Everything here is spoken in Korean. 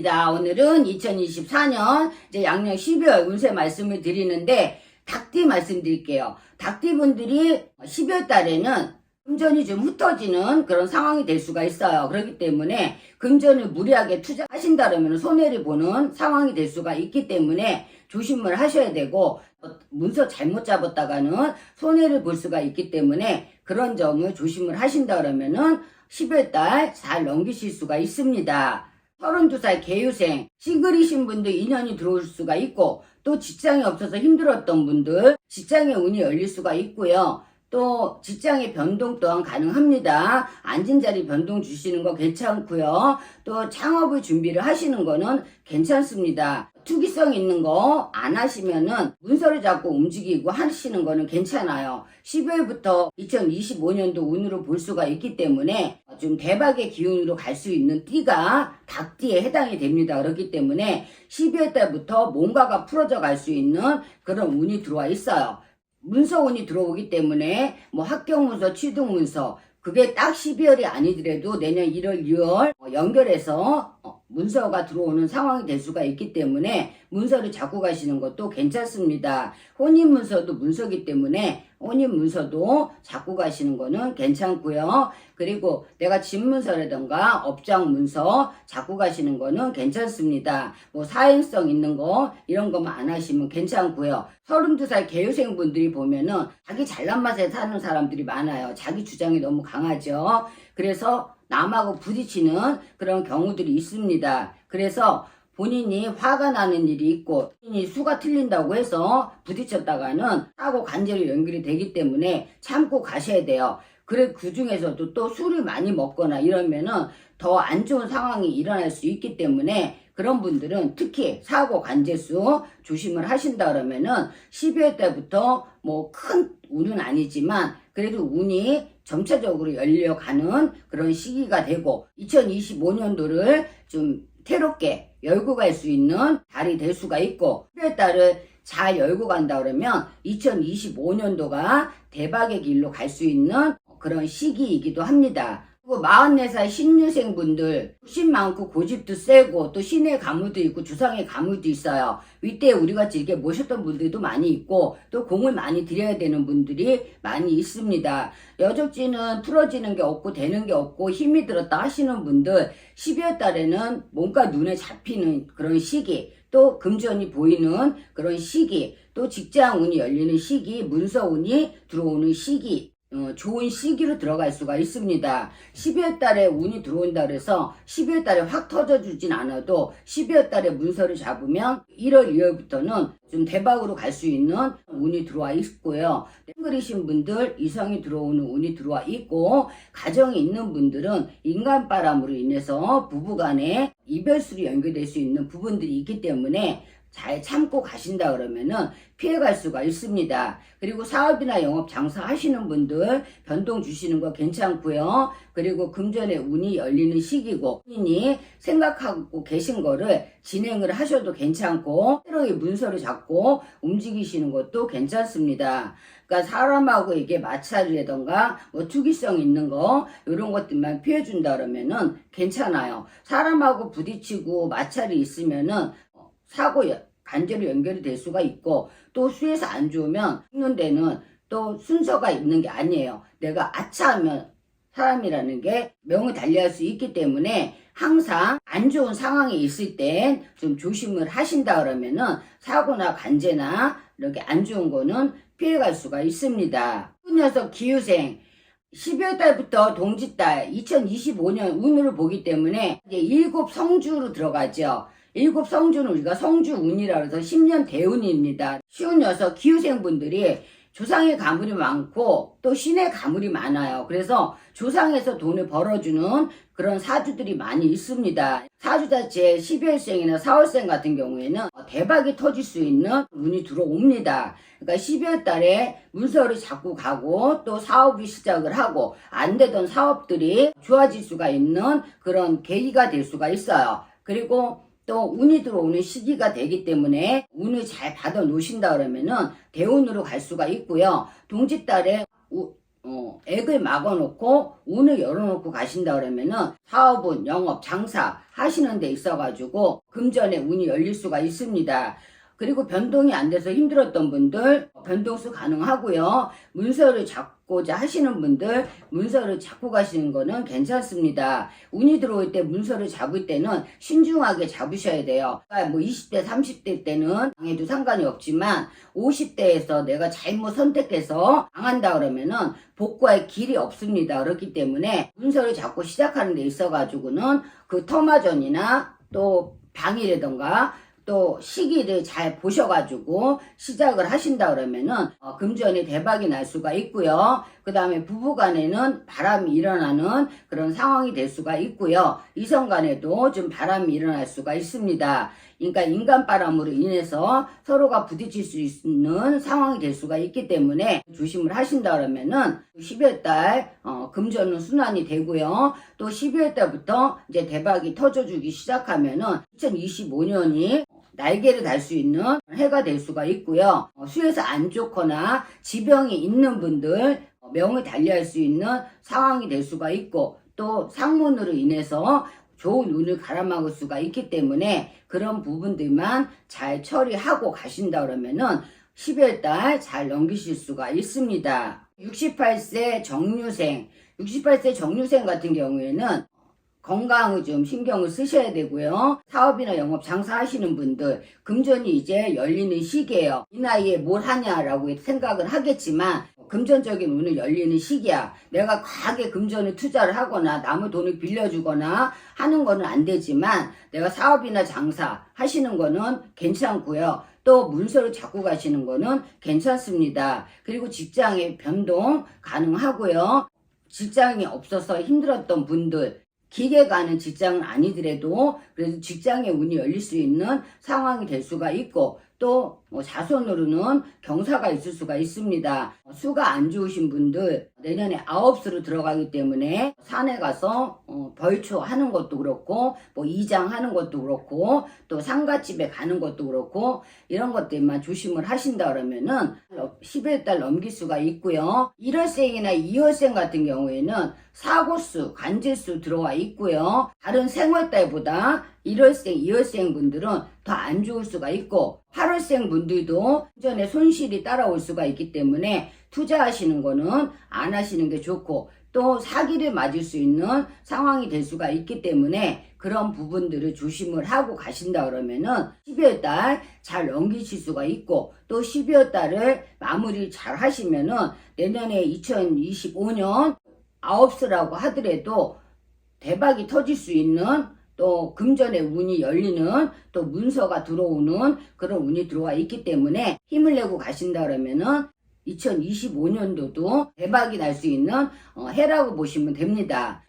운세입니다. 오늘은 2024년 이제 양력 12월 운세 말씀을 드리는데 닭띠 말씀드릴게요. 닭띠 분들이 12월 달에는 금전이 좀 흩어지는 그런 상황이 될 수가 있어요. 그렇기 때문에 금전을 무리하게 투자하신다면 손해를 보는 상황이 될 수가 있기 때문에 조심을 하셔야 되고 어, 문서 잘못 잡았다가는 손해를 볼 수가 있기 때문에 그런 점을 조심을 하신다 그러면은 10월 달 잘 넘기실 수가 있습니다. 32살 개유생, 싱글이신 분들 인연이 들어올 수가 있고, 또 직장이 없어서 힘들었던 분들, 직장의 운이 열릴 수가 있고요. 또 직장의 변동 또한 가능합니다. 앉은 자리 변동 주시는 거 괜찮고요. 또 창업을 준비를 하시는 거는 괜찮습니다. 투기성 있는 거 안 하시면은 문서를 잡고 움직이고 하시는 거는 괜찮아요. 12월부터 2025년도 운으로 볼 수가 있기 때문에 좀 대박의 기운으로 갈 수 있는 띠가 닭띠에 해당이 됩니다. 그렇기 때문에 12월 달부터 뭔가가 풀어져 갈 수 있는 그런 운이 들어와 있어요. 문서 운이 들어오기 때문에 뭐 합격 문서, 취득 문서 그게 딱 12월이 아니더라도 내년 1월, 2월 어, 연결해서 어, 문서가 들어오는 상황이 될 수가 있기 때문에 문서를 잡고 가시는 것도 괜찮습니다. 혼인 문서도 문서기 때문에 혼인 문서도 잡고 가시는 거는 괜찮고요. 그리고 내가 집 문서라든가 업장 문서 잡고 가시는 거는 괜찮습니다. 뭐 사행성 있는 거 이런 것만 안 하시면 괜찮고요. 32살 개유생 분들이 보면은 자기 잘난 맛에 사는 사람들이 많아요. 자기 주장이 너무 강하죠. 그래서 남하고 부딪히는 그런 경우들이 있습니다. 그래서 본인이 화가 나는 일이 있고 본인이 수가 틀린다고 해서 부딪혔다가는 하고 관제로 연결이 되기 때문에 참고 가셔야 돼요. 그래 그 중에서도 또 술을 많이 먹거나 이러면은 더 안 좋은 상황이 일어날 수 있기 때문에 그런 분들은 특히 사고 관제수 조심을 하신다 그러면은 12월 때부터 뭐 큰 운은 아니지만 그래도 운이 점차적으로 열려가는 그런 시기가 되고 2025년도를 좀 새롭게 열고 갈 수 있는 달이 될 수가 있고 12월 달을 잘 열고 간다 그러면 2025년도가 대박의 길로 갈 수 있는 그런 시기이기도 합니다. 그리고 44살 신유생 분들 욕심 많고 고집도 세고 또 신의 가물도 있고 주상의 가물도 있어요. 이때 우리같이 이렇게 모셨던 분들도 많이 있고 또 공을 많이 들여야 되는 분들이 많이 있습니다. 여적지는 풀어지는 게 없고 되는 게 없고 힘이 들었다 하시는 분들 12월 달에는 뭔가 눈에 잡히는 그런 시기 또 금전이 보이는 그런 시기 또 직장 운이 열리는 시기 문서 운이 들어오는 시기 어, 좋은 시기로 들어갈 수가 있습니다. 12월 달에 운이 들어온다 그래서 12월 달에 확 터져주진 않아도 12월 달에 문서를 잡으면 1월, 2월부터는 좀 대박으로 갈 수 있는 운이 들어와 있고요. 땡그리신 분들 이성이 들어오는 운이 들어와 있고 가정에 있는 분들은 인간바람으로 인해서 부부간에 이별술이 연결될 수 있는 부분들이 있기 때문에 잘 참고 가신다 그러면은 피해갈 수가 있습니다. 그리고 사업이나 영업 장사 하시는 분들 변동 주시는 거 괜찮고요. 그리고 금전의 운이 열리는 시기고 본인이 생각하고 계신 거를 진행을 하셔도 괜찮고 새로이 문서를 잡고 움직이시는 것도 괜찮습니다. 그러니까 사람하고 이게 마찰이라던가 뭐 투기성 있는 거 이런 것들만 피해 준다 그러면은 괜찮아요. 사람하고 부딪히고 마찰이 있으면은 사고 간제로 연결이 될 수가 있고 또 수에서 안 좋으면 죽는 데는 또 순서가 있는 게 아니에요. 내가 아차하면 사람이라는 게 명을 달리할 수 있기 때문에 항상 안 좋은 상황이 있을 땐 좀 조심을 하신다 그러면은 사고나 관제나 이렇게 안 좋은 거는 피해갈 수가 있습니다. 그 녀석 기후생 12월 달부터 동짓달 2025년 운으로 보기 때문에 이제 일곱 성주로 들어가죠. 일곱 성주는 우리가 성주운이라 해서 10년 대운입니다. 쉬운 녀석 기후생분들이 조상의 가물이 많고 또 신의 가물이 많아요. 그래서 조상에서 돈을 벌어주는 그런 사주들이 많이 있습니다. 사주 자체 12월생이나 4월생 같은 경우에는 대박이 터질 수 있는 운이 들어옵니다. 그러니까 12월 달에 문서를 잡고 가고 또 사업이 시작을 하고 안 되던 사업들이 좋아질 수가 있는 그런 계기가 될 수가 있어요. 그리고 또 운이 들어오는 시기가 되기 때문에 운을 잘 받아 놓으신다 그러면은 대운으로 갈 수가 있고요. 동짓달에 우- 어, 액을 막아놓고 운을 열어놓고 가신다 그러면은 사업은 영업, 장사 하시는 데 있어가지고 금전에 운이 열릴 수가 있습니다. 그리고 변동이 안 돼서 힘들었던 분들 변동수 가능하고요. 문서를 잡 고자 하시는 분들 문서를 잡고 가시는 거는 괜찮습니다. 운이 들어올 때 문서를 잡을 때는 신중하게 잡으셔야 돼요. 그러니까 뭐 20대, 30대 때는 당해도 상관이 없지만 50대에서 내가 잘못 선택해서 당한다 그러면은 복구할 길이 없습니다. 그렇기 때문에 문서를 잡고 시작하는 데 있어가지고는 그 터마전이나 또 방이라던가 또 시기를 잘 보셔가지고 시작을 하신다 그러면은 어, 금전에 대박이 날 수가 있고요. 그 다음에 부부간에는 바람이 일어나는 그런 상황이 될 수가 있고요. 이성간에도 좀 바람이 일어날 수가 있습니다. 그러니까 인간 바람으로 인해서 서로가 부딪힐 수 있는 상황이 될 수가 있기 때문에 조심을 하신다 그러면은 12월 달 어, 금전은 순환이 되고요. 또 12월 달부터 이제 대박이 터져주기 시작하면은 2025년이 날개를 달 수 있는 해가 될 수가 있고요. 어, 수에서 안 좋거나 지병이 있는 분들 어, 명을 달리할 수 있는 상황이 될 수가 있고 또 상문으로 인해서 좋은 운을 갈아막을 수가 있기 때문에 그런 부분들만 잘 처리하고 가신다 그러면은 12월 달 잘 넘기실 수가 있습니다. 68세 정류생, 68세 정류생 같은 경우에는 건강을 좀 신경을 쓰셔야 되고요. 사업이나 영업 장사하시는 분들 금전이 이제 열리는 시기예요. 이 나이에 뭘 하냐라고 생각을 하겠지만 금전적인 운을 열리는 시기야. 내가 과하게 금전을 투자를 하거나 남의 돈을 빌려주거나 하는 거는 안 되지만 내가 사업이나 장사 하시는 거는 괜찮고요. 또 문서를 잡고 가시는 거는 괜찮습니다. 그리고 직장의 변동 가능하고요. 직장이 없어서 힘들었던 분들 길게 가는 직장은 아니더라도 그래도 직장의 운이 열릴 수 있는 상황이 될 수가 있고 또 뭐 자손으로는 경사가 있을 수가 있습니다. 수가 안 좋으신 분들 내년에 아홉수로 들어가기 때문에 산에 가서 어, 벌초 하는 것도 그렇고 뭐 이장 하는 것도 그렇고 또 상가집에 가는 것도 그렇고 이런 것들만 조심을 하신다 그러면은 11달 넘길 수가 있고요. 1월생이나 2월생 같은 경우에는 사고수, 관제수 들어와 있고요. 다른 생활달보다 1월생, 2월생 분들은 더 안 좋을 수가 있고 8월생 분 들도 전에 손실이 따라올 수가 있기 때문에 투자하시는 거는 안 하시는 게 좋고 또 사기를 맞을 수 있는 상황이 될 수가 있기 때문에 그런 부분들을 조심을 하고 가신다 그러면은 12월 달 잘 넘기실 수가 있고 또 12월 달을 마무리 잘 하시면은 내년에 2025년 아홉수라고 하더라도 대박이 터질 수 있는 또 금전의 운이 열리는 또 문서가 들어오는 그런 운이 들어와 있기 때문에 힘을 내고 가신다 그러면은 2025년도도 대박이 날 수 있는 어, 해라고 보시면 됩니다.